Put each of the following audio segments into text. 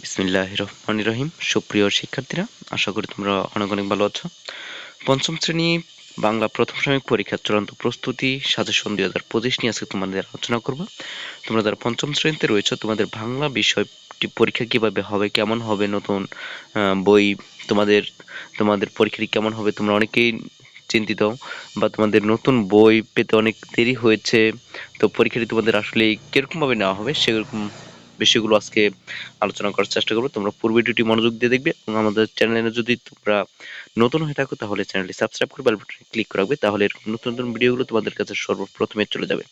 বিসমিল্লাহ রহমান রহিম সুপ্রিয় শিক্ষার্থীরা, আশা করি তোমরা অনেক অনেক ভালো আছো। পঞ্চম শ্রেণি বাংলা প্রথম সাময়িক পরীক্ষার চূড়ান্ত প্রস্তুতি সাজেশন দুই হাজার পঁচিশ নিয়ে আজকে তোমাদের আলোচনা করব। তোমরা যারা পঞ্চম শ্রেণীতে রয়েছে, তোমাদের বাংলা বিষয়টি পরীক্ষা কীভাবে হবে, কেমন হবে, নতুন বই তোমাদের তোমাদের পরীক্ষাটি কেমন হবে, তোমরা অনেকেই চিন্তিত বা তোমাদের নতুন বই পেতে অনেক দেরি হয়েছে, তো পরীক্ষাটি তোমাদের আসলে কীরকমভাবে নেওয়া হবে, সেরকম বিষয়গুলো আজকে আলোচনা করার চেষ্টা করব। তোমরা পূর্ব ভিডিওটি মনোযোগ দিয়ে দেখবে এবং আমাদের চ্যানেলে যদি তোমরা নতুন হয়ে থাকো, তাহলে চ্যানেলটি সাবস্ক্রাইব করে বেল বাটনে ক্লিক করে রাখবে, তাহলে এরকম নতুন নতুন ভিডিওগুলো তোমাদের কাছে সর্বপ্রথমে চলে যাবে।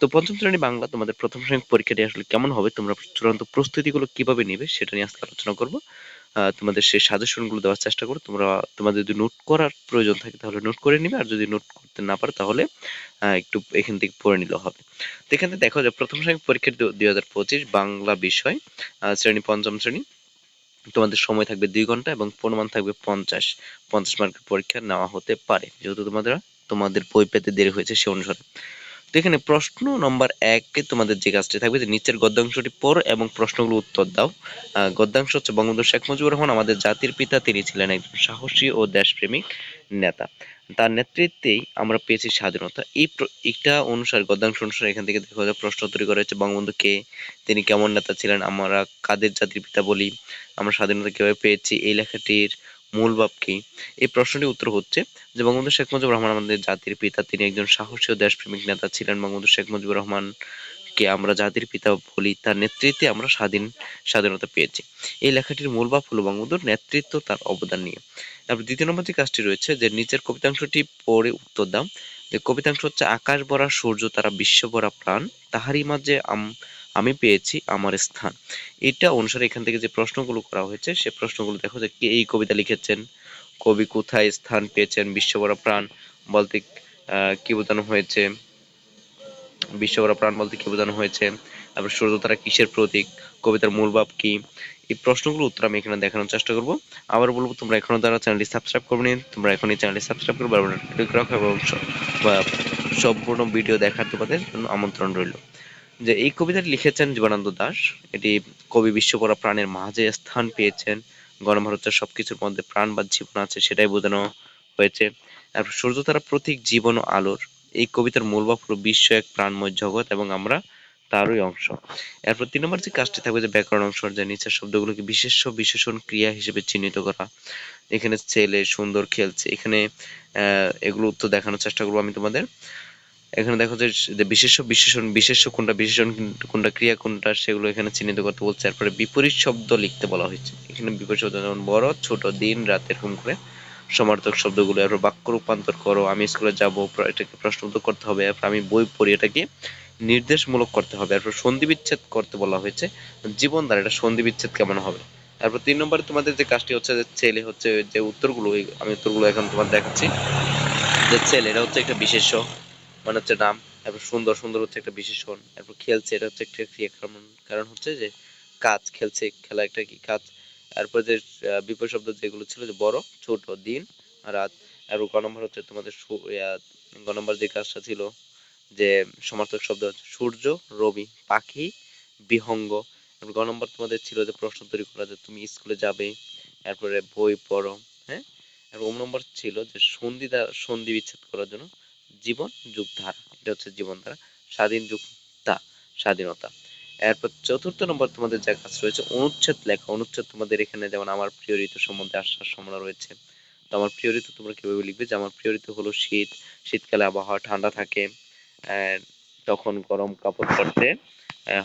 তো পঞ্চম শ্রেণি বাংলা তোমাদের প্রথম শ্রেণির পরীক্ষাটি আসলে কেমন হবে, তোমরা চূড়ান্ত প্রস্তুতিগুলো কীভাবে নেবে, সেটা নিয়ে আজকে আলোচনা করব। তোমাদের সেই সাজেশনগুলো দেওয়ার চেষ্টা করো। তোমরা তোমাদের যদি নোট করার প্রয়োজন থাকে তাহলে নোট করে নিবে। আর যদি নোট করতে না পারো তাহলে একটু এখান থেকে পড়ে নিলেও হবে। তো এখানে দেখো যে প্রথম শ্রেণি পরীক্ষা দুই হাজার পঁচিশ বাংলা বিষয় শ্রেণি পঞ্চম শ্রেণি। তোমাদের সময় থাকবে দুই ঘণ্টা এবং প্রমাণ থাকবে পঞ্চাশ। পঞ্চাশ মার্কের পরীক্ষা নেওয়া হতে পারে। যেহেতু তোমাদের তোমাদের বই পেতে দেরি হয়েছে সে অনুসারে। এখানে প্রশ্ন নম্বর একে তোমাদের যে কাজটি থাকবে, যে নিচের গদ্যাংশটি পড় এবং প্রশ্নগুলো উত্তর দাও। গদ্যাংশ হচ্ছে বঙ্গবন্ধু শেখ মুজিবুর রহমান, আমাদের জাতির পিতা। তিনি ছিলেন একজন সাহসী ও দেশপ্রেমিক নেতা। তার নেতৃত্বেই আমরা পেয়েছি স্বাধীনতা। এই এটা অনুসারে, গদ্যাংশ অনুসারে এখান থেকে দেখা যায় প্রশ্ন তৈরি করা হচ্ছে বঙ্গবন্ধু কে, তিনি কেমন নেতা ছিলেন, আমরা কাদের জাতির পিতা বলি, আমরা স্বাধীনতা কীভাবে পেয়েছি, এই লেখাটির মূল ভাব কি? এই প্রশ্নটির উত্তর হচ্ছে যে বঙ্গবন্ধু শেখ মুজিবুর রহমান আমাদের জাতির পিতা। তিনি একজন সাহসী ও দেশপ্রেমিক নেতা ছিলেন। বঙ্গবন্ধু শেখ মুজিবুর রহমান কে আমরা জাতির পিতা বলি। তার নেতৃত্বে আমরা স্বাধীন স্বাধীনতা পেয়েছি। এই লেখাটির মূল ভাব হলো বঙ্গবন্ধুর নেতৃত্ব তার অবদান নিয়ে। তারপর দ্বিতীয় নম্বর যে কাজটি রয়েছে যে নিচের কবিতাংশটি পড়ে উত্তর দাম যে কবিতাংশ হচ্ছে, আকাশ ভরা, সূর্য তারা বিশ্ব ভরা প্রাণ। তাহারই মাঝে আম- আমি পেয়েছি আমার স্থান। এটা অনুসারে এখান থেকে যে প্রশ্নগুলো করা হয়েছে, সে প্রশ্নগুলো দেখো যে কে এই কবিতা লিখেছেন, কবি কোথায় স্থান পেয়েছেন বিশ্বভরা প্রাণ বলতে কি বোঝানো হয়েছে বিশ্বভরা প্রাণ বলতে কি বোঝানো হয়েছে, তারপর সূর্য তারা কিসের প্রতীক, কবিতার মূল ভাব কি, এই প্রশ্নগুলো উত্তর আমি এখানে দেখানোর চেষ্টা করব। আবার বলব, তোমরা এখনও যারা চ্যানেলটি সাবস্ক্রাইব করবে নি, তোমরা এখনই চ্যানেলটি সাবস্ক্রাইব করে বারবার ক্লিক রাখো এবং সম্পূর্ণ ভিডিও দেখার তোমাদের জন্য আমন্ত্রণ রইল। যে এই কবিতাটি লিখেছেন জীবনানন্দ দাস। এটি কবি বিশ্বপরা প্রাণের মাঝে স্থান পেয়েছেন। গণভারতের সবকিছুর মধ্যে প্রাণ বা জীবন আছে সেটাই বোঝানো হয়েছে। তারপর সূর্য তারা প্রতীক জীবন ও আলোর। এই কবিতার মূল ভাব হলো, বিশ্ব এক প্রাণময় জগৎ এবং আমরা তারই অংশ। এরপর তিন নম্বর যে কাজটি থাকবে যে ব্যাকরণ অংশ যে নিচের শব্দগুলোকে বিশেষ বিশেষণ ক্রিয়া হিসেবে চিহ্নিত করা। এখানে ছেলে সুন্দর খেলছে। এখানে এগুলো উত্তর দেখানোর চেষ্টা করব আমি তোমাদের। এখানে দেখো যে বিশেষ্য বিশেষণ, বিশেষ্য কোনটা বিশেষণ, কোনটা ক্রিয়া কোনটা সেগুলো এখানে চিহ্নিত করতে বলছে। তারপরে বিপরীত শব্দ লিখতে বলা হয়েছে। এখানে বিপরীত শব্দ যেমন বড়, ছোট, দিন, রাত, এরকম করে সমার্থক শব্দগুলো। এরপর বাক্য রূপান্তর করো, আমি স্কুলে যাব এটাকে প্রশ্ন উত্তর করতে হবে, এরপর আমি বই পড়ি, এটাকে নির্দেশমূলক করতে হবে। এরপর সন্ধি বিচ্ছেদ করতে বলা হয়েছে, জীবন দ্বারা এটা সন্ধি বিচ্ছেদ কেমন হবে? তারপর তিন নম্বরে তোমাদের যে কাজটি হচ্ছে, যে ছেলে হচ্ছে, যে উত্তরগুলো, আমি উত্তরগুলো এখন তোমার দেখাচ্ছি। যে ছেলে, এটা হচ্ছে একটা বিশেষ্য। মানে হচ্ছে নাম তারপর সুন্দর সুন্দর হচ্ছে একটা বিশেষণ তারপর খেলছে, এটা হচ্ছে একটা ক্রিয়া কারণ হচ্ছে যে কাজ, খেলছে, খেলা একটা কি কাজ তারপর যে বিপরীত শব্দ যেগুলো ছিল যে বড়, ছোট, দিন রাত আর গ নম্বর হচ্ছে তোমাদের গ নম্বর যে কাজটা ছিল যে সমার্থক শব্দ হচ্ছে সূর্য, রবি, পাখি, বিহঙ্গ গ নম্বর তোমাদের ছিল যে প্রশ্ন তৈরি করা যে তুমি স্কুলে যাবে তারপরে বই পড়ো হ্যাঁ? আর ও নম্বর ছিল যে সন্ধি দ্বারা, সন্ধি বিচ্ছেদ করার জন্য জীবন যুগ ধারা এটা হচ্ছে জীবন ধারা স্বাধীন যুক্তা স্বাধীনতা। এরপর চতুর্থ নম্বর তোমাদের যা কাজ রয়েছে, অনুচ্ছেদ লেখা। অনুচ্ছেদ তোমাদের এখানে যেমন আমার প্রিয় ঋতু সম্বন্ধে আসার সম্ভাবনা রয়েছে, তো আমার প্রিয় ঋতু তোমরা কীভাবে লিখবে? যে আমার প্রিয় ঋতু হলো শীত, শীতকালে আবহাওয়া ঠান্ডা থাকে তখন গরম কাপড় পরতে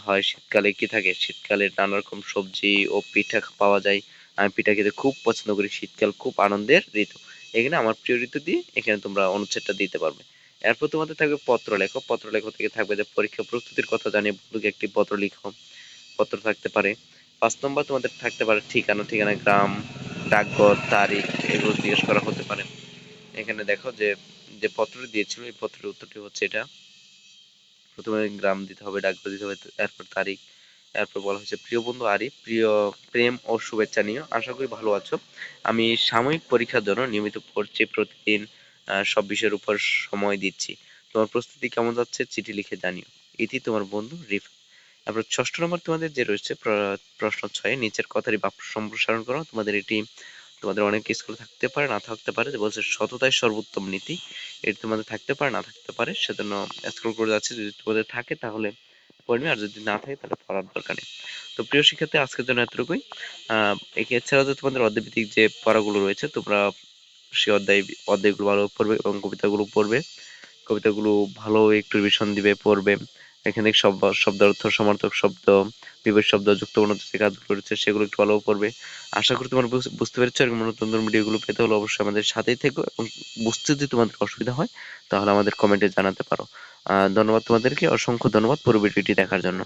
হয় শীতকালে কি থাকে? শীতকালে নানা রকম সবজি ও পিঠা পাওয়া যায়। আমি পিঠা খেতে খুব পছন্দ করি, শীতকাল খুব আনন্দের ঋতু। এখানে আমার প্রিয় ঋতু দিয়ে এখানে তোমরা অনুচ্ছেদটা দিতে পারবে। এরপর তোমাদের থাকবে পত্র লেখো। পত্র লেখো থেকে থাকবে যে পরীক্ষা প্রস্তুতির কথা জানিয়ে বন্ধুকে একটি পত্র লিখো। পত্র থাকতে পারে। পাঁচ নম্বর তোমাদের থাকতে পারে ঠিকানা ঠিকানা, গ্রাম, ডাকঘর, তারিখ এগুলো জিজ্ঞেস করা হতে পারে। এখানে দেখো যে যে পত্রটি দিয়েছিল, এই পত্রের উত্তরটি হচ্ছে এটা। প্রথমে গ্রাম দিতে হবে, ডাকঘর দিতে হবে এরপর তারিখ, এরপর বলা হয়েছে, প্রিয় বন্ধু আরিফ, প্রিয়, প্রেম ও শুভেচ্ছা নিয়ে আশা করি ভালো আছো। আমি সাময়িক পরীক্ষার জন্য নিয়মিত পড়ছি প্রতিদিন সব বিষয়ের উপর সময় দিচ্ছি। তোমার প্রস্তুতি কেমন যাচ্ছে চিঠি লিখে জানিও। ইতি তোমার বন্ধু রিফ। তারপর ষষ্ঠ নম্বর তোমাদের যে রয়েছে প্রশ্ন ছয়, নিচের কথারই বাক্য সম্প্রসারণ করো। তোমাদের এটি, তোমাদের অনেক স্কুলে থাকতে পারে, না থাকতে পারে, যে বলছে সততাই সর্বোত্তম নীতি। এটি তোমাদের থাকতে পারে, না থাকতে পারে, সেজন্য স্ক্রল করে যাচ্ছে। যদি তোমাদের থাকে, তাহলে পড়বে আর যদি না থাকে, তাহলে পড়ার দরকার নেই। তো প্রিয় শিক্ষার্থী, আজকের জন্য এতটুকুই। আহ এছাড়াও যে তোমাদের অধ্যায়ভিত্তিক যে পড়াগুলো রয়েছে, তোমরা সেই অধ্যায়, অধ্যায়গুলো ভালো পড়বে এবং কবিতাগুলো পড়বে। কবিতাগুলো ভালো একটু রিভিশন দিবে, পড়বে। এখানে শব্দ শব্দ অর্থ, সমার্থক শব্দ বিপরীত শব্দ, যুক্ত যে কাজগুলো রয়েছে সেগুলো একটু ভালো পড়বে। আশা করি তোমরা বুঝ- বুঝতে পেরেছ এরকম নতুন ভিডিওগুলো পেতে হলে অবশ্যই আমাদের সাথেই থেকো এবং বুঝতে যদি তোমাদের অসুবিধা হয়, তাহলে আমাদের কমেন্টে জানাতে পারো। ধন্যবাদ তোমাদেরকে, অসংখ্য ধন্যবাদ পুরো ভিডিওটি দেখার জন্য।